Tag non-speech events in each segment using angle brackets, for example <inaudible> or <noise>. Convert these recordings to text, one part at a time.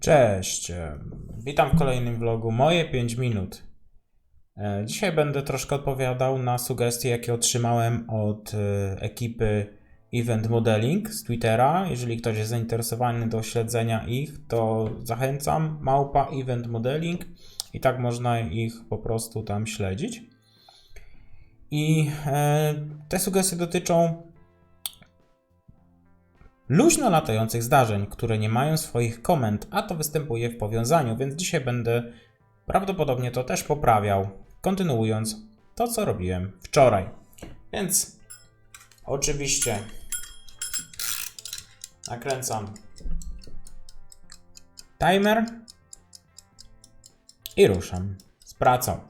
Cześć, witam w kolejnym vlogu Moje 5 minut. E, Dzisiaj będę troszkę odpowiadał na sugestie, jakie otrzymałem od e, ekipy Event Modeling z Twittera. Jeżeli ktoś jest zainteresowany do śledzenia ich, to zachęcam. Małpa Event Modeling i tak można ich po prostu tam śledzić. I e, te sugestie dotyczą luźno latających zdarzeń, które nie mają swoich komend, a to występuje w powiązaniu, więc dzisiaj będę prawdopodobnie to też poprawiał, kontynuując to, co robiłem wczoraj. Więc oczywiście nakręcam timer i ruszam z pracą.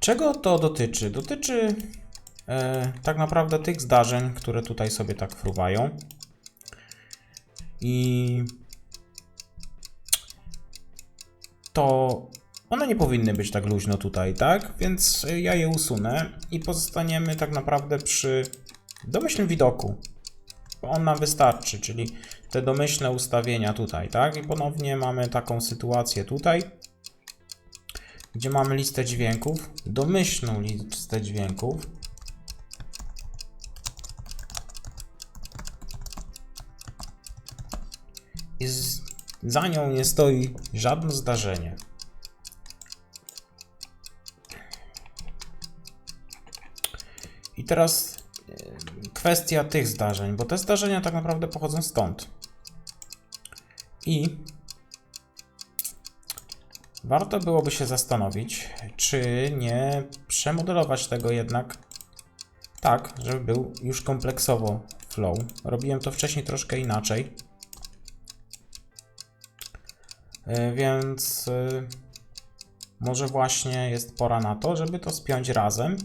Czego to dotyczy? Dotyczy tak naprawdę tych zdarzeń, które tutaj sobie tak fruwają. I to one nie powinny być tak luźno tutaj, tak? Więc ja je usunę i pozostaniemy tak naprawdę przy domyślnym widoku. On nam wystarczy, czyli te domyślne ustawienia tutaj, tak? I ponownie mamy taką sytuację tutaj, gdzie mamy listę dźwięków, domyślną listę dźwięków. I z, za nią nie stoi żadne zdarzenie. I teraz e, kwestia tych zdarzeń, bo te zdarzenia tak naprawdę pochodzą stąd. I warto byłoby się zastanowić, czy nie przemodelować tego jednak tak, żeby był już kompleksowo flow. Robiłem to wcześniej troszkę inaczej. Więc y, może właśnie jest pora na to, żeby to spiąć razem,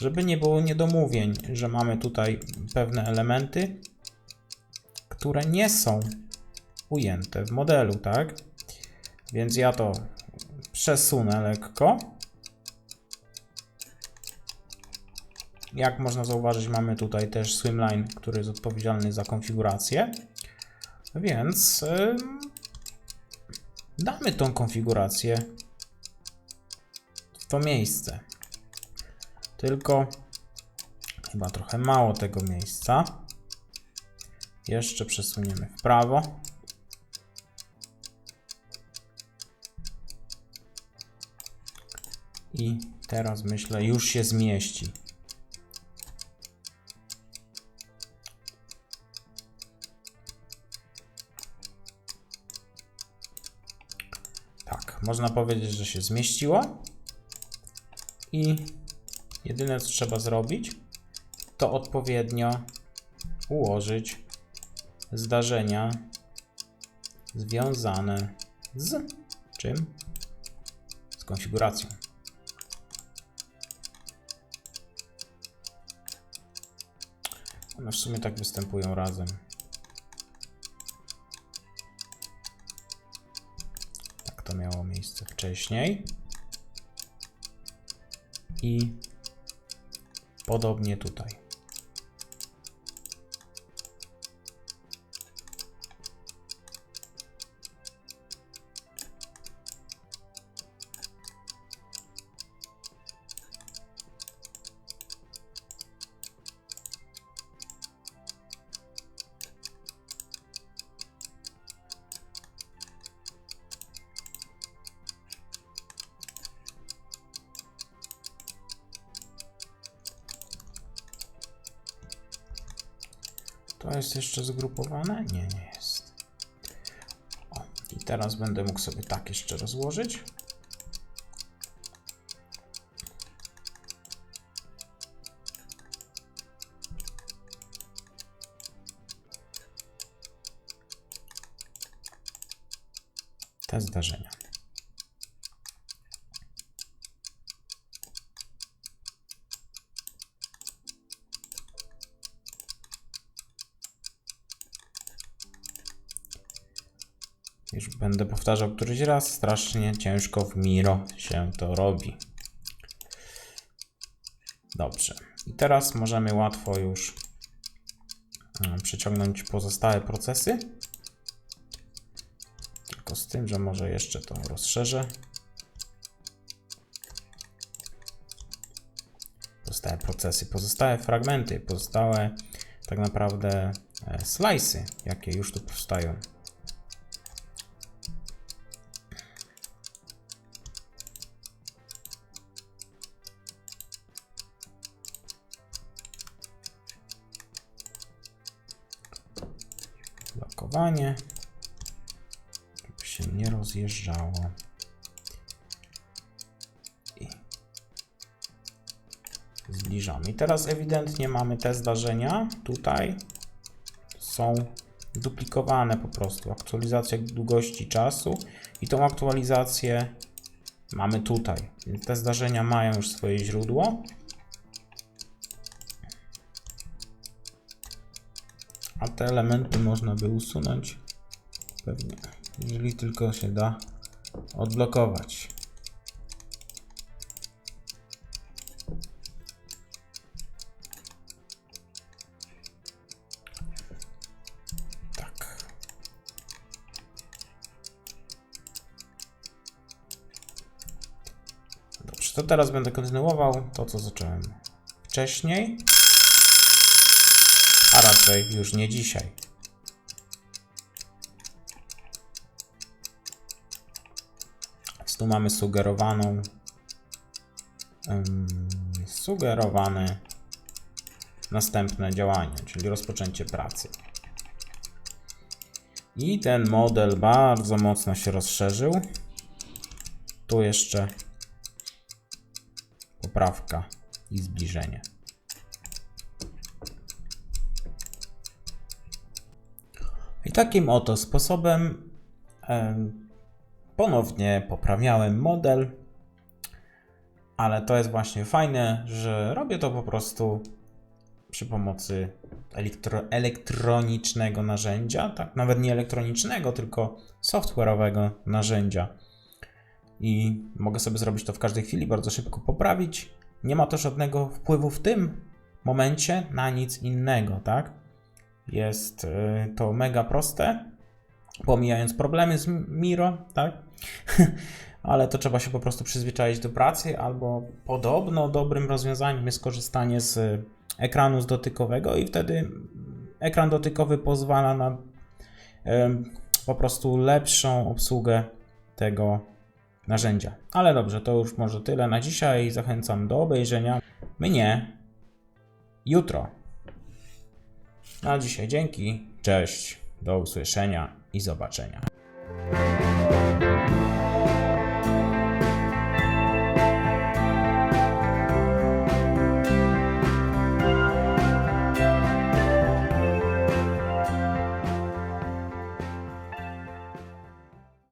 żeby nie było niedomówień, że mamy tutaj pewne elementy, które nie są ujęte w modelu, tak? Więc ja to przesunę lekko. Jak można zauważyć, mamy tutaj też swimline, który jest odpowiedzialny za konfigurację. Więc damy tą konfigurację w to miejsce. Tylko chyba trochę mało tego miejsca. Jeszcze przesuniemy w prawo. I teraz myślę, już się zmieści. Można powiedzieć, że się zmieściło. I jedyne co trzeba zrobić, to odpowiednio ułożyć zdarzenia związane z czym? Z konfiguracją. One w sumie tak występują razem. Tak to miało miejsce wcześniej. I podobnie tutaj. To jest jeszcze zgrupowane? Nie, nie jest. O, i teraz będę mógł sobie tak jeszcze rozłożyć. Te zdarzenia. Już będę powtarzał któryś raz, strasznie ciężko w Miro się to robi. Dobrze. I teraz możemy łatwo już mm, przeciągnąć pozostałe procesy Tylko z tym, że może jeszcze to rozszerzę. Pozostałe procesy, pozostałe fragmenty, pozostałe tak naprawdę e, slice'y, jakie już tu powstają. Blokowanie. Żeby się nie rozjeżdżało. I zbliżamy. I teraz ewidentnie mamy te zdarzenia tutaj. Są duplikowane po prostu. Aktualizacja długości czasu i tą aktualizację mamy tutaj. Te zdarzenia mają już swoje źródło. A te elementy można by usunąć pewnie, jeżeli tylko się da odblokować. Tak. To teraz będę kontynuował to, co zacząłem wcześniej a raczej już nie dzisiaj. Więc tu mamy sugerowaną ym, sugerowane następne działanie, czyli rozpoczęcie pracy. I ten model bardzo mocno się rozszerzył. Tu jeszcze poprawka i zbliżenie. I takim oto sposobem em, ponownie poprawiałem model, ale to jest właśnie fajne, że robię to po prostu przy pomocy elektro, elektronicznego narzędzia, tak nawet nie elektronicznego, tylko software'owego narzędzia. I mogę sobie zrobić to w każdej chwili, bardzo szybko poprawić. Nie ma to żadnego wpływu w tym momencie na nic innego, tak? Jest y, to mega proste, pomijając problemy z Miro, tak? <laughs> Ale to trzeba się po prostu przyzwyczaić do pracy, albo podobno dobrym rozwiązaniem jest korzystanie z ekranu z dotykowego i wtedy ekran dotykowy pozwala na po prostu lepszą obsługę tego narzędzia. Ale dobrze, to już może tyle na dzisiaj. Zachęcam do obejrzenia mnie jutro. Na dzisiaj dzięki, cześć, do usłyszenia i zobaczenia.